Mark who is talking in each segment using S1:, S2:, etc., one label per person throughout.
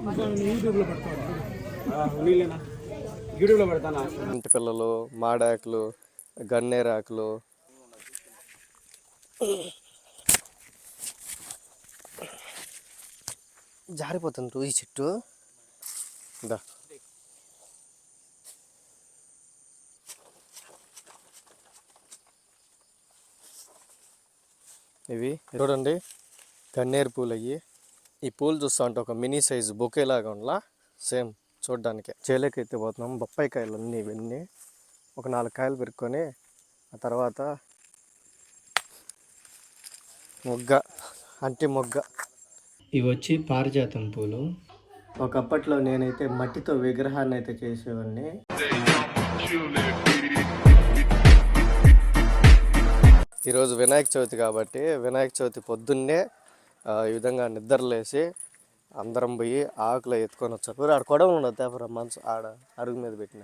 S1: యూట్యూబ్లో పెడతాను
S2: యూట్యూబ్లో పెడతానా
S3: ఇంటి పిల్లలు మాడాకులు గన్నేరాకులు. జారిపోతుంది రోజు చెట్టు. దా. ఇవి చూడండి గన్నేరు పూలు అయ్యి ఈ పూలు చూస్తా ఉంటే ఒక మినీ సైజు బొకే లాగా ఉండలా? సేమ్ చూడడానికి. చేలేకైతే పోతున్నాం. బొప్పాయి కాయలు అన్నీ ఇవన్నీ. ఒక నాలుగు కాయలు పెరుక్కొని ఆ తర్వాత మొగ్గ అంటి మొగ్గ. ఇవి వచ్చి పారిజాతం పూలు. ఒకప్పట్లో నేనైతే మట్టితో విగ్రహాన్ని అయితే చేసేవాడిని ఈరోజు వినాయక చవితి కాబట్టి వినాయక చవితి పొద్దున్నే ఈ విధంగా నిద్రలేసి అందరం పోయి ఆకులు ఎత్తుకొని వచ్చారు ఆడ కొడవలు ఉండదు తేపర మనసు ఆడ అరుగు మీద పెట్టిన.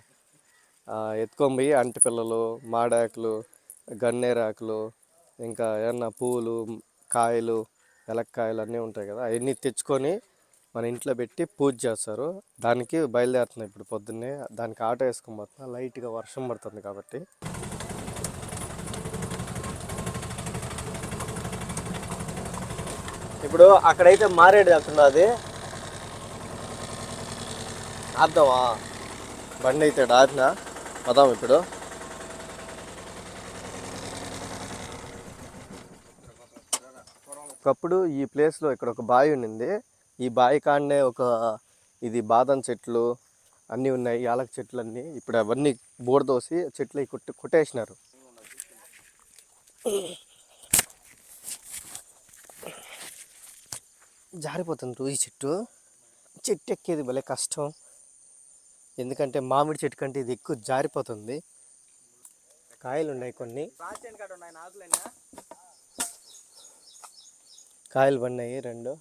S3: ఎత్తుకొని పోయి అంటి పిల్లలు మాడాకులు గన్నేరాకులు ఇంకా ఏమన్నా పూలు కాయలు ఎలక్కాయలు అన్నీ ఉంటాయి కదా అవన్నీ తెచ్చుకొని మన ఇంట్లో పెట్టి పూజ చేస్తారు. దానికి బయలుదేరుతున్నాయి ఇప్పుడు పొద్దున్నే. దానికి ఆటో వేసుకొని పోతున్నా. లైట్గా వర్షం పడుతుంది కాబట్టి. ఇప్పుడు అక్కడైతే మారేడు వెళ్తున్నది ఆపుదామా? బండి అయితే ఆపిన పదాం ఇప్పుడు. ఒకప్పుడు ఈ ప్లేస్లో ఇక్కడ ఒక బావి ఉండింది. ఈ బావి కాడనే ఒక ఇది బాదం చెట్లు అన్నీ ఉన్నాయి యాలక చెట్లు అన్నీ ఇప్పుడు అవన్నీ బోర్దోసి చెట్లు కొట్టి కొట్టేసినారు. జారిపోతుంది రోజు చెట్టు. చెట్టు ఎక్కేది భలే కష్టం. ఎందుకంటే మామిడి చెట్టు కంటే ఇది ఎక్కువ జారిపోతుంది. కాయలు ఉన్నాయి కొన్ని. కాయలు పడినాయి రెండు.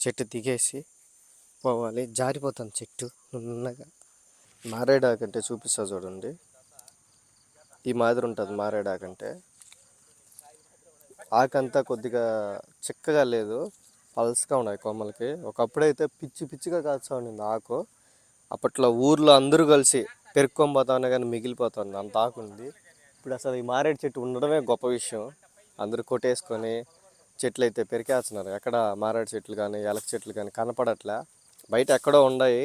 S3: చెట్టు దిగేసి పోవాలి. జారిపోతుంది చెట్టు. నున్నగా. మారేడాకంటే చూపిస్తా చూడండి. ఈ మాదిరి ఉంటుంది మారేడాకంటే. ఆకంతా కొద్దిగా చిక్కగా లేదు పల్స్గా ఉన్నాయి కొమ్మలకి. ఒకప్పుడైతే పిచ్చి పిచ్చిగా కాల్చా ఉండింది ఆకు. అప్పట్లో ఊర్లో అందరూ కలిసి పెరుక్కొని పోతానే కానీ మిగిలిపోతుంది అంత ఆకు ఉంది. ఇప్పుడు అసలు ఈ మారేడు చెట్టు ఉండడమే గొప్ప విషయం. అందరూ కొట్టేసుకొని చెట్లు అయితే పెరికేస్తున్నారు. ఎక్కడ మారేడు చెట్లు కానీ ఎలక చెట్లు కానీ కనపడట్లే. బయట ఎక్కడో ఉన్నాయి.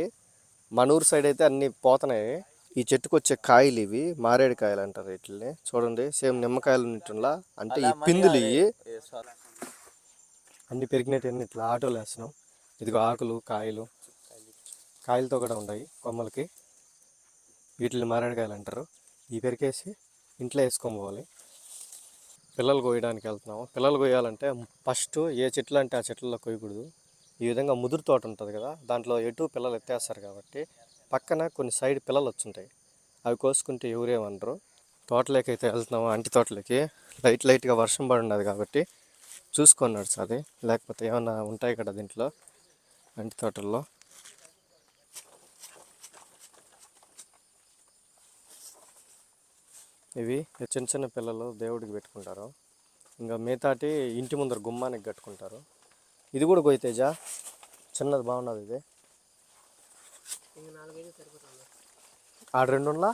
S3: మన ఊరు సైడ్ అయితే అన్నీ పోతున్నాయి. ఈ చెట్టుకు వచ్చే కాయలు ఇవి మారేడు కాయలు అంటారు వీటిని చూడండి సేమ్ నిమ్మకాయలు ఉన్నట్టులా. అంటే ఈ పిందులు ఇవి అన్ని పెరిగినట్టు ఇట్లా ఆటోలు వేస్తున్నాం. ఇదిగో ఆకులు కాయలు. కాయలతో కూడా ఉన్నాయి కొమ్మలకి. వీటిని మారేడుకాయలు అంటారు ఇవి పెరికేసి ఇంట్లో వేసుకొని పోవాలి. పిల్లలు కోయడానికి వెళ్తున్నాము. పిల్లలు కొయ్యాలంటే ఫస్ట్ ఏ చెట్లు అంటే ఆ చెట్లలో కొయ్యకూడదు ఈ విధంగా ముదురు తోట ఉంటుంది కదా దాంట్లో ఎటు పిల్లలు ఎత్తేస్తారు కాబట్టి పక్కన కొన్ని సైడ్ పిల్లలు వచ్చుంటాయి అవి కోసుకుంటే ఎవరేమనరు. తోటలోకి అయితే వెళ్తున్నాము అంటి తోటలోకి. లైట్ లైట్గా వర్షం పడి ఉన్నది కాబట్టి చూసుకొని నడుచాలి లేకపోతే ఏమైనా ఉంటాయి కదా దీంట్లో అంటి తోటల్లో. ఇవి చిన్న చిన్న పిల్లలు దేవుడికి పెట్టుకుంటారు. ఇంకా మిగతాటి ఇంటి ముందర గుమ్మానికి కట్టుకుంటారు. ఇది కూడా కొయ్యతేజ చిన్నది బాగున్నది ఇది. ఆడ రెండు ఉండలా?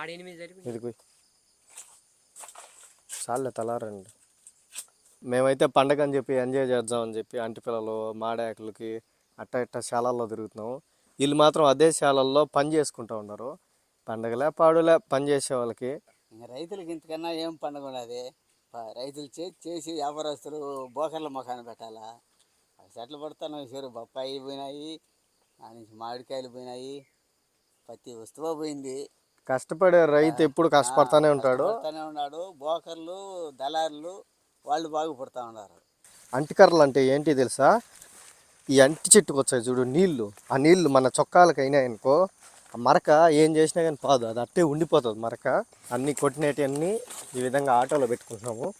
S1: ఆడ ఎనిమిది
S3: ఇది చాలే తలా రెండు. మేమైతే పండగ అని చెప్పి ఎంజాయ్ చేద్దామని చెప్పి అంటి పిల్లలు మాడాకులకి అట్ట ఇట్ట శాలల్లో తిరుగుతున్నాము. వీళ్ళు మాత్రం అదే శాలల్లో పని చేసుకుంటూ ఉన్నారు. పండగలే పాడులే పని చేసే వాళ్ళకి.
S4: రైతులకి ఇంతకన్నా ఏం పండుగ ఉన్నది రైతులు చేసి చేసి వ్యాపారస్తులు బోకర్ల ముఖాన్ని పెట్టాలా. చెట్లు పడుతున్నాయి చూరు బొప్పాయి పోయినాయి. నుంచి మామిడికాయలు పోయినాయి. ప్రతి వస్తువు పోయింది.
S3: కష్టపడే రైతు ఎప్పుడు కష్టపడతానే ఉంటాడు.
S4: పడుతూనే ఉన్నాడు. బోకర్లు దళారులు వాళ్ళు బాగుపడుతూ ఉన్నారు.
S3: అంటికర్రలు అంటే ఏంటి తెలుసా? ఈ అంటి చెట్టుకు వచ్చాయి చూడు నీళ్ళు. ఆ నీళ్ళు మన చొక్కాలకు అయినాయి అనుకో ఆ మరక ఏం చేసినా కానీ పాదు. అది అట్టే ఉండిపోతుంది మరక. అన్నీ కొట్టినవన్నీ ఈ విధంగా ఆటోలో పెట్టుకుంటున్నాము.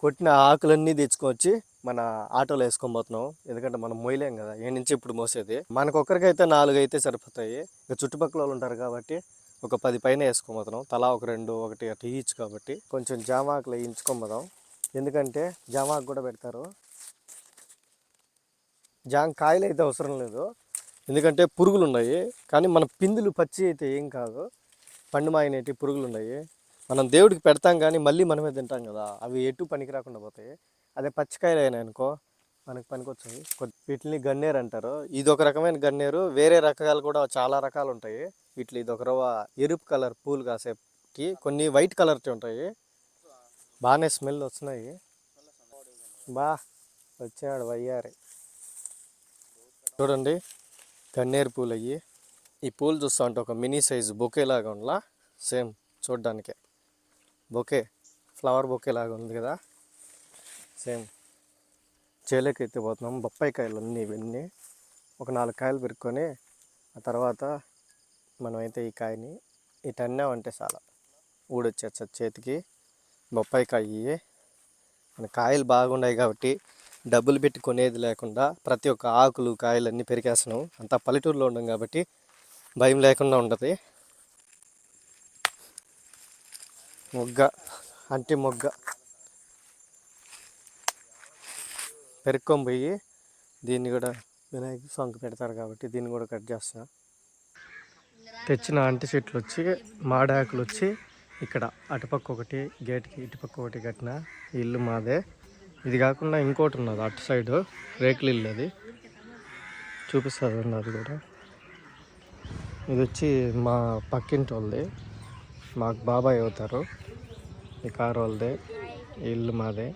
S3: కొట్టిన ఆకులన్నీ తెచ్చుకొచ్చి మన ఆటోలో వేసుకొని పోతున్నాం ఎందుకంటే మనం మోయలేం కదా. ఏ నుంచి ఇప్పుడు మోసేది? మనకొక్కరికైతే నాలుగు అయితే సరిపోతాయి. ఇక చుట్టుపక్కల వాళ్ళు ఉంటారు కాబట్టి ఒక పది పైన వేసుకోబోతున్నాం తలా ఒక రెండు ఒకటి అటు ఈచ్ కాబట్టి కొంచెం జామాకులు వేయించుకోబోదాం ఎందుకంటే జామాకు కూడా పెడతారు. జామ కాయలు అయితే అవసరం లేదు. ఎందుకంటే పురుగులు ఉన్నాయి. కానీ మన పిందులు పచ్చి అయితే ఏం కాదు. పండు మాయనేటి పురుగులు ఉన్నాయి. మనం దేవుడికి పెడతాం కానీ మళ్ళీ మనమే తింటాం కదా. అవి ఎటు పనికి రాకుండా పోతాయి. అదే పచ్చికాయలు అయినాయనుకో మనకి పనికొచ్చాయి కొద్ది వీటిని గన్నేరు అంటారు. ఇది ఒక రకమైన గన్నేరు. వేరే రకాలు కూడా చాలా రకాలు ఉంటాయి. వీటిలో ఇది ఒక రవ్వ ఎరుపు కలర్ పూలు కాసేపుకి కొన్ని వైట్ కలర్ ఉంటాయి. బాగానే స్మెల్ వస్తున్నాయి. బా వచ్చాడు వయ్యారి. చూడండి గన్నేరు పూలు అయ్యి ఈ పూలు చూస్తా ఉంటే ఒక మినీ సైజు బొకే లాగా ఉండలా? సేమ్ చూడ్డానికే. బొకే ఫ్లవర్ బొకే లాగా ఉంది కదా? సేమ్. చేలోకి ఎత్తిపోతున్నాం బొప్పాయి కాయలు అన్నీ ఇవన్నీ ఒక నాలుగు కాయలు పెరుక్కొని ఆ తర్వాత మనమైతే ఈ కాయని ఇటన్నామంటే చాలా. ఊడొచ్చేస్తుంది చేతికి. బొప్పాయి కాయ మన కాయలు బాగున్నాయి కాబట్టి డబ్బులు పెట్టి కొనేది లేకుండా ప్రతి ఒక్క ఆకులు కాయలు అన్నీ పెరిగేస్తున్నాం. అంతా పల్లెటూరులో ఉండం కాబట్టి భయం లేకుండా ఉండదు మొగ్గ అంటే మొగ్గ. పెరుక్కొని పోయి దీన్ని కూడా వినాయక స్వామికి పెడతారు కాబట్టి దీన్ని కూడా కట్ చేస్తున్నా తెచ్చిన అంటి చెట్లు వచ్చి మాడాకులు వచ్చి ఇక్కడ అటుపక్క ఒకటి గేట్కి ఇటుపక్క ఒకటి కట్టిన ఇల్లు మాదే. ఇది కాకుండా ఇంకోటి ఉన్నది అటు సైడ్ రేకులు ఇల్లు అది. చూపిస్తుంది అది కూడా. ఇది వచ్చి మా పక్కింటి వాళ్ళది మాకు బాబాయ్ అవుతారు. ఈ కారు వాళ్ళదే ఇల్లు మాదే.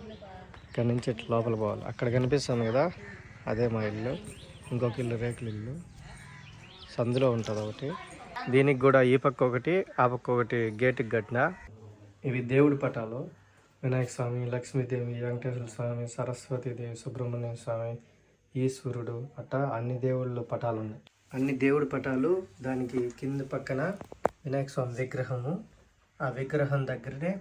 S3: ఇక్కడ నుంచి ఇట్లా లోపల పోవాలి. అక్కడ కనిపిస్తుంది కదా అదే మా ఇల్లు. ఇంకొక ఇల్లు రేకుల ఇల్లు. సందులో ఉంటుంది ఒకటి. దీనికి కూడా ఈ పక్క ఒకటి ఆ పక్క ఒకటి గేటుకి కట్టిన. ఇవి దేవుడి పటాలు. వినాయక స్వామి లక్ష్మీదేవి వెంకటేశ్వర స్వామి సరస్వతీదేవి సుబ్రహ్మణ్య స్వామి ఈశ్వరుడు అట్టా అన్ని దేవుళ్ళ పటాలు ఉన్నాయి. అన్ని దేవుడి పటాలు దానికి కింద పక్కన వినాయక స్వామి విగ్రహము. ఆ విగ్రహం దగ్గరనే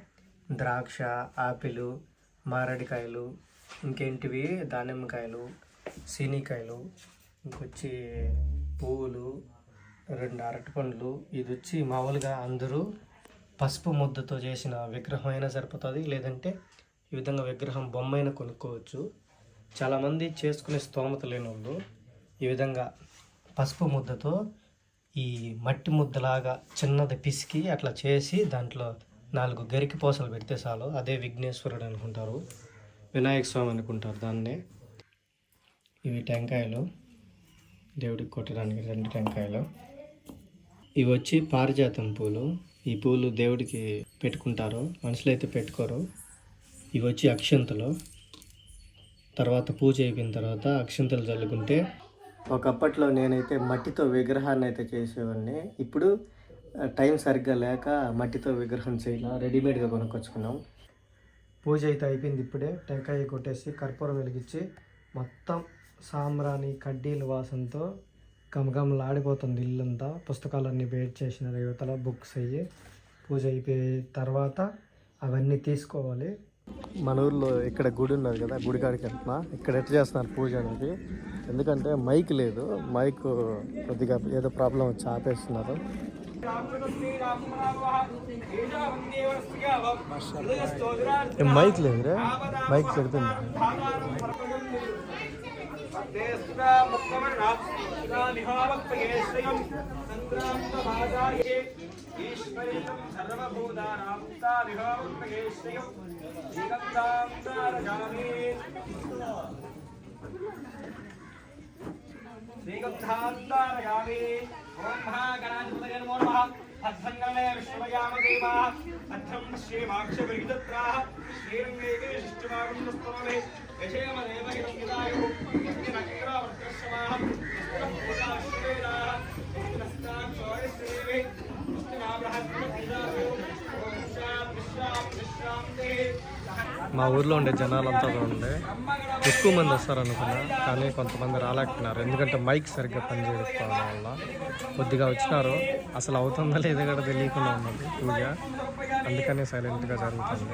S3: ద్రాక్ష ఆపిల్ మారడికాయలు ఇంకేంటివి? దానిమ్మకాయలు సీనికాయలు ఇంకొచ్చి పువ్వులు రెండు అరటిపండ్లు. ఇది వచ్చి మామూలుగా అందరూ పసుపు ముద్దతో చేసిన విగ్రహం అయినా సరిపోతుంది. లేదంటే ఈ విధంగా విగ్రహం బొమ్మ అయినా కొనుక్కోవచ్చు. చాలామంది చేసుకునే స్తోమత లేని వాళ్ళు ఈ విధంగా పసుపు ముద్దతో ఈ మట్టి ముద్దలాగా చిన్నది పిసికి అట్లా చేసి దాంట్లో నాలుగు గరికి పూసలు పెడితే చాలు. అదే విఘ్నేశ్వరుడు అనుకుంటారు. వినాయక స్వామి అనుకుంటారు దాన్నే. ఇవి టెంకాయలు. దేవుడికి కొట్టడానికి రెండు టెంకాయలు. ఇవి వచ్చి పారిజాతం పూలు. ఈ పూలు దేవుడికి పెట్టుకుంటారు. మనుషులు అయితే పెట్టుకోరు. ఇవి వచ్చి అక్షంతలు. తర్వాత పూజ అయిపోయిన తర్వాత అక్షంతలు చల్లుకుంటే ఒకప్పట్లో నేనైతే మట్టితో విగ్రహాన్ని అయితే చేసేవాడిని. ఇప్పుడు టైం సరిగ్గా లేక మట్టితో విగ్రహం చేయాల రెడీమేడ్గా కొనుక్కొచ్చుకున్నాం. పూజ అయితే అయిపోయింది ఇప్పుడే. టెంకాయ కొట్టేసి కర్పూరం వెలిగించి మొత్తం సాంబ్రాణి కడ్డీల వాసనతో గమగమలాడిపోతుంది ఇల్లంతా. పుస్తకాలన్నీ వెయిట్ చేసిన యువతల బుక్స్ అయ్యి పూజ అయిపోయి తర్వాత అవన్నీ తీసుకోవాలి. మన ఊర్లో ఇక్కడ గుడి ఉన్నది కదా గుడి కాడికి వెళ్తున్నా. ఇక్కడ ఎట్లా చేస్తున్నారు పూజ అనేది? ఎందుకంటే మైక్ లేదు. మైక్ కొద్దిగా ఏదో ప్రాబ్లం వచ్చి ఆపేస్తున్నారు. ఏం మైక్ లేదురా మైక్ పెడుతుంది
S2: శ్రీగంధాంతారగామి ఓం మహాగణాధిపతయ నమో నమః అర్థంగమే విష్ణుమయామదేవా. అర్థం శ్రీమాక్షవిహితత్రాः శ్రీరంగైకే శిష్టుమాగుండస్తోమే యశేమ దేవహితం గిదాయు యస్తినగ్రవర్గస్వాః యస్తినపూజాశ్వేదాः యస్తినస్తాం ఓం విశ్రాం విశ్రాం
S3: మా ఊర్లో ఉండే జనాలంతా ఉండే. ఎక్కువ మంది వస్తారు అనుకున్నా కానీ కొంతమంది రాలేకపోయినారు. ఎందుకంటే మైక్ సరిగ్గా పనిచేయకపోవడం వల్ల కొద్దిగా వచ్చినారు. అసలు అవుతుందా లేదా కూడా తెలియకుండా ఉన్నది పూజ. అందుకనే సైలెంట్గా జరుగుతుంది.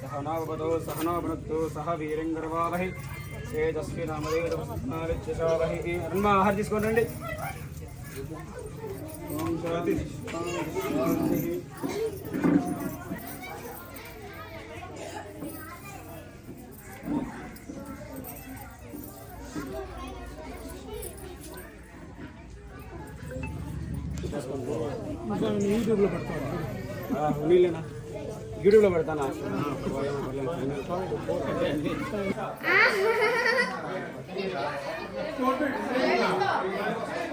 S2: सहनावतो सहना भुनक्तु सह वीरङ्गर्वावहै तेजस्वी नामदेवस्माविच्छावहै అమ్మా ఆహార తీసుకోండి ఓం శాంతి శాంతి
S1: యూట్యూబ్లో పెడతాను
S2: నీళ్ళేనా యూట్యూబ్లో పెడతానా?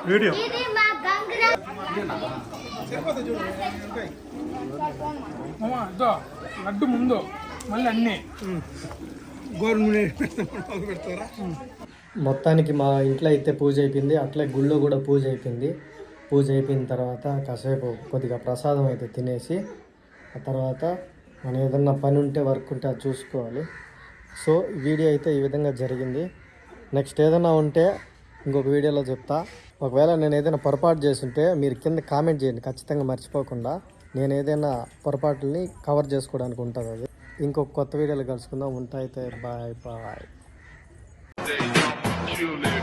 S1: వీడియో.
S5: ఇది మా గంగరా.
S1: అమ్మా ఇదో లడ్డు ముందు మళ్ళీ అన్నీ. గవర్నమెంట్ పెడతారా?
S3: మొత్తానికి మా ఇంట్లో అయితే పూజ అయిపోయింది. అట్లే గుళ్ళో కూడా పూజ అయిపోయింది. పూజ అయిపోయిన తర్వాత కాసేపు కొద్దిగా ప్రసాదం అయితే తినేసి ఆ తర్వాత మనం ఏదన్నా పని ఉంటే వర్క్ ఉంటే అది చూసుకోవాలి. సో వీడియో అయితే ఈ విధంగా జరిగింది. నెక్స్ట్ ఏదైనా ఉంటే ఇంకొక వీడియోలో చెప్తా. ఒకవేళ నేను ఏదైనా పొరపాటు చేస్తుంటే మీరు కింద కామెంట్ చేయండి. ఖచ్చితంగా మర్చిపోకుండా నేను ఏదైనా పొరపాటుని కవర్ చేసుకోవడానికి ఉంటుంది అది. ఇంకొక కొత్త వీడియోలో కలుసుకుందాం. ఉంటాయితే బాయ్ బాయ్.
S6: Tune